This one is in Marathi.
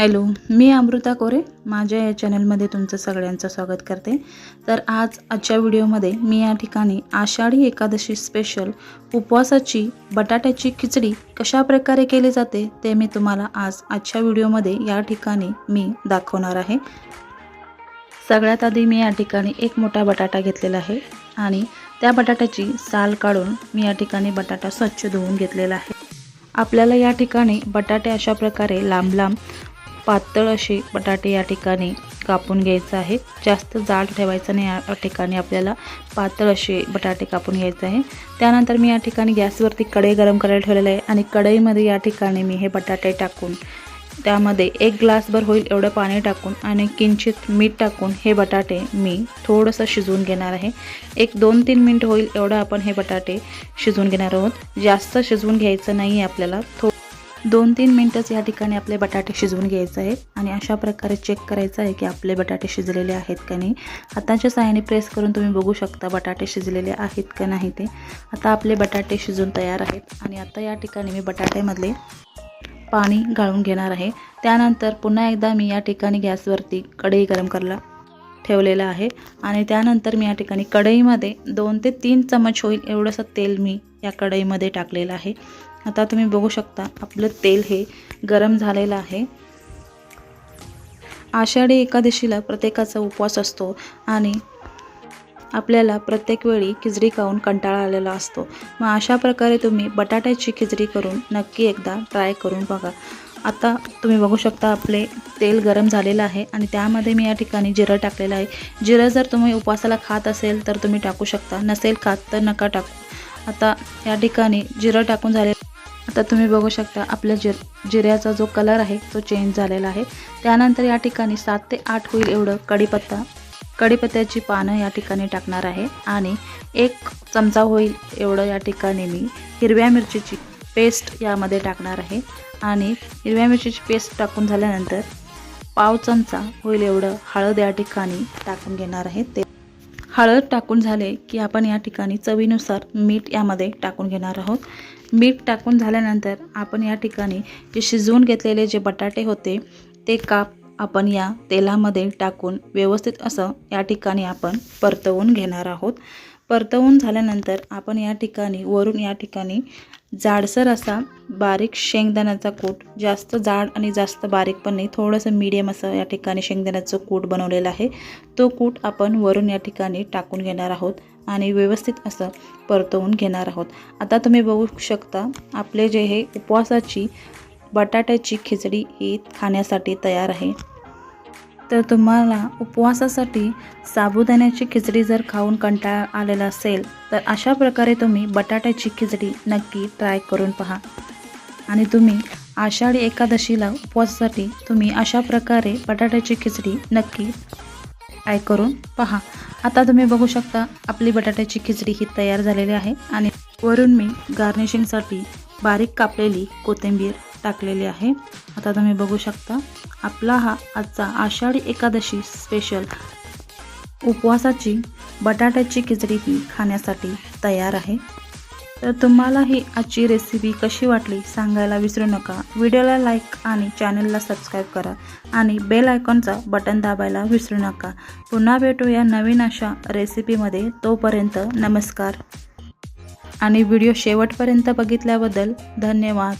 हॅलो मी अमृता कोरे. माझ्या या चॅनलमध्ये तुमचं सगळ्यांचं स्वागत करते. तर आज आजच्या व्हिडिओमध्ये मी या ठिकाणी आषाढी एकादशी स्पेशल उपवासाची बटाट्याची खिचडी कशा प्रकारे केली जाते ते मी तुम्हाला आज आजच्या व्हिडिओमध्ये या ठिकाणी मी दाखवणार आहे. सगळ्यात आधी मी या ठिकाणी एक मोठा बटाटा घेतलेला आहे आणि त्या बटाट्याची साल काढून मी या ठिकाणी बटाटा स्वच्छ धुवून घेतलेला आहे. आपल्याला या ठिकाणी बटाटे अशा प्रकारे लांब लांब पातळ असे बटाटे या ठिकाणी कापून घ्यायचं आहे जास्त जाड ठेवायचं नाही. या ठिकाणी आपल्याला पातळ असे बटाटे कापून घ्यायचे आहे. त्यानंतर मी या ठिकाणी गॅसवरती कढई गरम करायला ठेवलेलं आहे आणि कढईमध्ये या ठिकाणी मी हे बटाटे टाकून त्यामध्ये एक ग्लासभर होईल एवढं पाणी टाकून आणि किंचित मीठ टाकून हे बटाटे मी थोडंसं शिजवून घेणार आहे. एक दोन तीन मिनटं होईल एवढं आपण हे बटाटे शिजवून घेणार आहोत. जास्त शिजवून घ्यायचं नाही आहे आपल्याला. थो दोन तीन मिनटंच या ठिकाणी आपले बटाटे शिजवून घ्यायचं आहे आणि अशा प्रकारे चेक करायचं आहे की आपले बटाटे शिजलेले आहेत का नाही. हाताच्या साह्याने प्रेस करून तुम्ही बघू शकता बटाटे शिजलेले आहेत का नाही ते. आता आपले बटाटे शिजून तयार आहेत आणि आता या ठिकाणी मी बटाट्यामधले पाणी गाळून घेणार आहे. त्यानंतर पुन्हा एकदा मी या ठिकाणी गॅसवरती कढई गरम करायला ठेवलेलं आहे आणि त्यानंतर मी या ठिकाणी कढईमध्ये दोन ते तीन चमच होईल एवढंसं तेल मी या कढईमध्ये टाकलेलं आहे. आता तुम्ही बघू शकता आपलं तेल हे गरम झालेलं आहे. आषाढी एकादशीला प्रत्येकाचा उपवास असतो आणि आपल्याला प्रत्येक वेळी खिचडी खाऊन कंटाळा आलेला असतो. मग अशा प्रकारे तुम्ही बटाट्याची खिचडी करून नक्की एकदा ट्राय करून बघा. आता तुम्ही बघू शकता आपले तेल गरम झालेलं आहे आणि त्यामध्ये मी या ठिकाणी जिरं टाकलेलं आहे. जिरं जर तुम्ही उपवासाला खात असेल तर तुम्ही टाकू शकता नसेल खात तर नका टाकू. आता या ठिकाणी जिरं टाकून झाले आता तुम्ही बघू शकता आपल्या जिर जिऱ्याचा जो कलर आहे तो चेंज झालेला आहे. त्यानंतर या ठिकाणी सात ते आठ होईल एवढं कढीपत्ता. कढीपत्त्याची पानं या ठिकाणी टाकणार आहे. आणि एक चमचा होईल एवढं या ठिकाणी मी हिरव्या मिरचीची पेस्ट यामध्ये टाकणार आहे. आणि हिरव्या मिरचीची पेस्ट टाकून झाल्यानंतर पाव चमचा होईल एवढं हळद या ठिकाणी टाकून घेणार आहे. ते हळद टाकून झाले की आपण या ठिकाणी चवीनुसार मीठ यामध्ये टाकून घेणार आहोत. मीठ टाकून झाल्यानंतर आपण या ठिकाणी जे शिजवून घेतलेले जे बटाटे होते ते काप आपण या तेलामध्ये टाकून व्यवस्थित असं या ठिकाणी आपण परतवून घेणार आहोत. परतवून झाल्यानंतर आपण या ठिकाणी वरून या ठिकाणी जाडसर असा बारीक शेंगदाण्याचा कूट जास्त जाड आणि जास्त बारीक पण नाही थोडंसं मीडियम असं या ठिकाणी शेंगदाण्याचं कूट बनवलेलं आहे. तो कूट आपण वरून या ठिकाणी टाकून घेणार आहोत. आणि व्यवस्थित असं परतवून घेणार आहोत. आता तुम्ही बघू शकता आपले जे हे उपवासाची बटाट्याची खिचडी ही खाण्यासाठी तयार आहे. तर तुम्हाला उपवासासाठी साबुदाण्याची खिचडी जर खाऊन कंटाळा आलेला असेल तर अशा प्रकारे तुम्ही बटाट्याची खिचडी नक्की ट्राय करून पहा. आणि तुम्ही आषाढी एकादशीला उपवासासाठी तुम्ही अशा प्रकारे बटाट्याची खिचडी नक्की ट्राय करून पहा. आता तुम्ही बघू शकता आपली बटाट्याची खिचडी ही तयार झालेली आहे आणि वरून मी गार्निशिंगसाठी बारीक कापलेली कोथिंबीर टाकलेली आहे. आता तुम्ही बघू शकता आपला हा आजचा आषाढी एकादशी स्पेशल उपवासाची बटाट्याची खिचडी ही खाण्यासाठी तयार आहे. तर तुम्हाला ही आजची रेसिपी कशी वाटली सांगायला विसरू नका. व्हिडिओला लाईक आणि चॅनलला सबस्क्राईब करा आणि बेल आयकॉनचा बटन दाबायला विसरू नका. पुन्हा भेटूया नवीन अशा रेसिपीमध्ये तोपर्यंत नमस्कार. आणि व्हिडिओ शेवटपर्यंत बघितल्याबद्दल धन्यवाद.